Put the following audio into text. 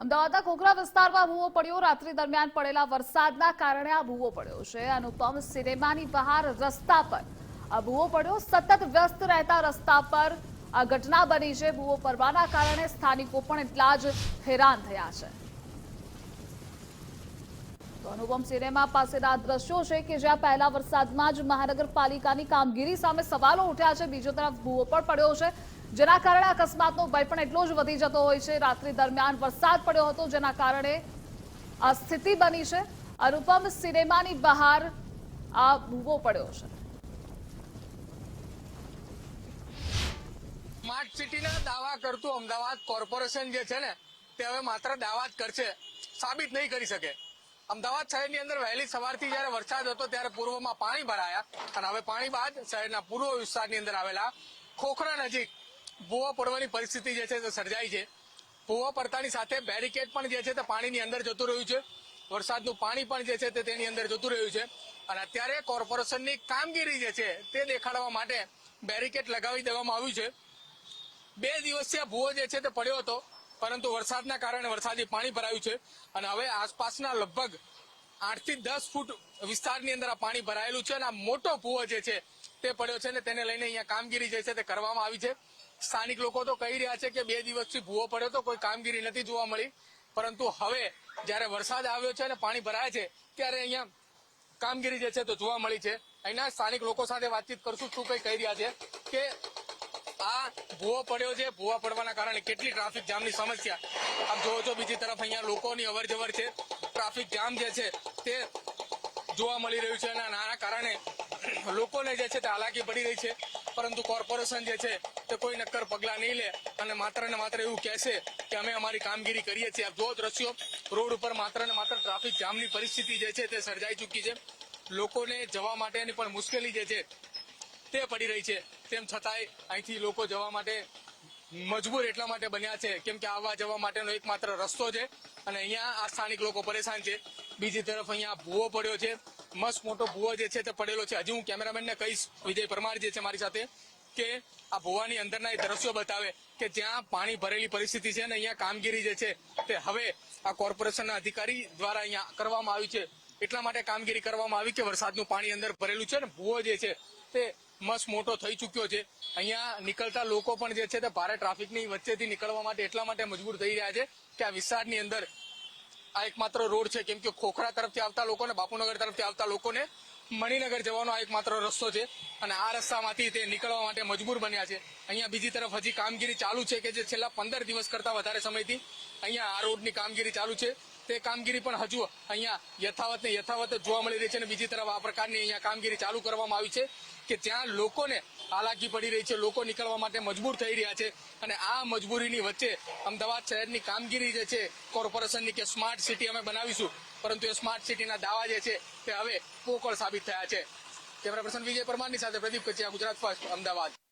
અમદાવાદના કોકરા વિસ્તારમાં ભૂવો પડ્યો. રાત્રિ દરમિયાન પડેલા વરસાદના કારણે આ ભૂવો પડ્યો છે. અનુપમ સિનેમાની બહાર રસ્તા પર આ ભૂવો પડ્યો. સતત વ્યસ્ત રહેતા રસ્તા પર આ ઘટના બની છે. ભૂવો પડવાના કારણે સ્થાનિકો પણ એટલા જ હેરાન થયા છે. અનુપમ સિનેમા પાસેના દ્રશ્યો છે કે જ્યાં પહેલા વરસાદમાં જ મહાનગરપાલિકાની કામગીરી સામે સવાલો ઉઠ્યા છે. બીજો તરફ ભૂવો પણ પડ્યો છે. જેના કારણે અકસ્માતનો ભય પણ એટલો જ વધી જતો હોય છે. રાત્રિ દરમિયાન વરસાદ પડ્યો હતો, જેના કારણે આ સ્થિતિ બની છે. અનુપમ સિનેમાની બહાર આ ભૂવો પડ્યો છે. સ્માર્ટ સિટીના દાવા કરતું અમદાવાદ કોર્પોરેશન જે છે ને, તે હવે માત્ર દાવા જ કરશે. સાબિત નહીં કરી શકે. અમદાવાદ શહેરની અંદર વહેલી સવારથી જ્યારે વરસાદ હતો ત્યારે પૂર્વમાં પાણી ભરાયા અને હવે પાણી બાદ શહેરના પૂર્વ વિસ્તારની અંદર આવેલા ખોખરા નજીક ભૂવો પડવાની પરિસ્થિતિ જે છે તે સર્જાઈ છે. ભૂવો પડતાની સાથે બેરિકેડ પણ જે છે તે પાણીની અંદર જતું રહ્યું છે. વરસાદનું પાણી પણ જે છે તે તેની અંદર જતું રહ્યું છે. અને અત્યારે કોર્પોરેશનની કામગીરી જે છે તે દેખાડવા માટે બેરિકેડ લગાવી દેવામાં આવ્યું છે. બે દિવસથી આ ભૂવો જે છે તે પડ્યો હતો. પરંતુ વરસાદના કારણે વરસાદી પાણી ભરાયું છે અને હવે આસપાસના લગભગ આઠથી દસ ફૂટ વિસ્તારની અંદર આ પાણી ભરાયેલું છે અને આ મોટો ભૂવો જે છે તે પડ્યો છે ને તેને લઈને અહીંયા કામગીરી જે છે તે કરવામાં આવી છે. સ્થાનિક લોકો તો કહી રહ્યા છે કે બે દિવસથી ભૂવો પડ્યો તો કોઈ કામગીરી નથી જોવા મળી. પરંતુ હવે જ્યારે વરસાદ આવ્યો છે અને પાણી ભરાય છે ત્યારે અહીંયા કામગીરી જે છે તો જોવા મળી છે. અહીંના સ્થાનિક લોકો સાથે વાતચીત કરશું શું કઈ કહી રહ્યા છે કે આ ભૂવો પડ્યો છે. ભૂવા પડવાના કારણે કેટલી ટ્રાફિક જામની સમસ્યા. આપ જોવો છો બીજી તરફ અહીંયા લોકોની અવર જવર છે. ટ્રાફિક જામ જે છે તે જોવા મળી રહ્યું છે અને આના કારણે લોકોને જે છે તે હાલાકી પડી રહી છે. પરંતુ કોર્પોરેશન જે છે તે કોઈ નક્કર પગલા નહીં લે અને માત્ર ને માત્ર એવું કહેશે કે અમે અમારી કામગીરી કરીએ છીએ. આપ જો દ્રશ્યો. રોડ ઉપર માત્ર ને માત્ર ટ્રાફિક જામની પરિસ્થિતિ જે છે તે સર્જાઈ ચૂકી છે. લોકોને જવા માટેની પણ મુશ્કેલી જે છે તે પડી રહી છે. તેમ છતાંય અહીંથી લોકો જવા માટે મજબૂર એટલા માટે બન્યા છે કેમ કે આવવા જવા માટેનો એકમાત્ર રસ્તો છે અને અહીંયા આ સ્થાનિક લોકો પરેશાન છે. બીજી તરફ અહીંયા ભૂવો પડ્યો છે. મસ્ત મોટો ભૂવો જે છે તે પડેલો છે. હજી હું કેમેરામેનને કહીશ, વિજય પરમાર જે છે મારી સાથે, કે આ ભૂવાની અંદરના એ દ્રશ્યો બતાવે કે જ્યાં પાણી ભરેલી પરિસ્થિતિ છે અને અહીંયા કામગીરી જે છે તે હવે આ કોર્પોરેશનના અધિકારી દ્વારા અહીંયા કરવામાં આવી છે. એટલા માટે કામગીરી કરવામાં આવી કે વરસાદનું પાણી અંદર ભરેલું છે ને ભૂવો જે છે તે મસ્ત મોટો થઈ ચૂક્યો છે. અહીંયા નીકળતા લોકો પણ જે છે તે ભારે ટ્રાફિકની વચ્ચેથી નીકળવા માટે એટલા માટે મજબૂર થઈ રહ્યા છે કે આ વિસ્તારની અંદર આ એકમાત્ર રોડ છે. કેમ કે ખોખરા તરફથી આવતા લોકોને, બાપુનગર તરફથી આવતા લોકોને મણિનગર જવાનો આ એકમાત્ર રસ્તો છે અને આ રસ્તામાંથી તે નીકળવા માટે મજબૂર બન્યા છે. અહીંયા બીજી તરફ હજી કામગીરી ચાલુ છે કે જે છેલ્લા પંદર દિવસ કરતા વધારે સમયથી અહીંયા આ રોડની કામગીરી ચાલુ છે. તે કામગીરી પણ હજુ અહીંયા યથાવત ને યથાવત જોવા મળી રહી છે અને બીજી તરફ આ પ્રકારની અહીંયા કામગીરી ચાલુ કરવામાં આવી છે. કે ત્યાં લોકોને હાલાકી પડી રહી છે, લોકો નીકળવા માટે મજબૂર થઈ રહ્યા છે અને આ મજબૂરીની વચ્ચે અમદાવાદ શહેરની કામગીરી જે છે, કોર્પોરેશનની કે સ્માર્ટ સિટી અમે બનાવીશું. પરંતુ એ સ્માર્ટ સિટીના દાવા જે છે, તે હવે પોકળ સાબિત થયા છે. કેમેરા પર્સન વિજય પરમારની સાથે પ્રદીપ કચિયા, ગુજરાત ફર્સ્ટ, અમદાવાદ.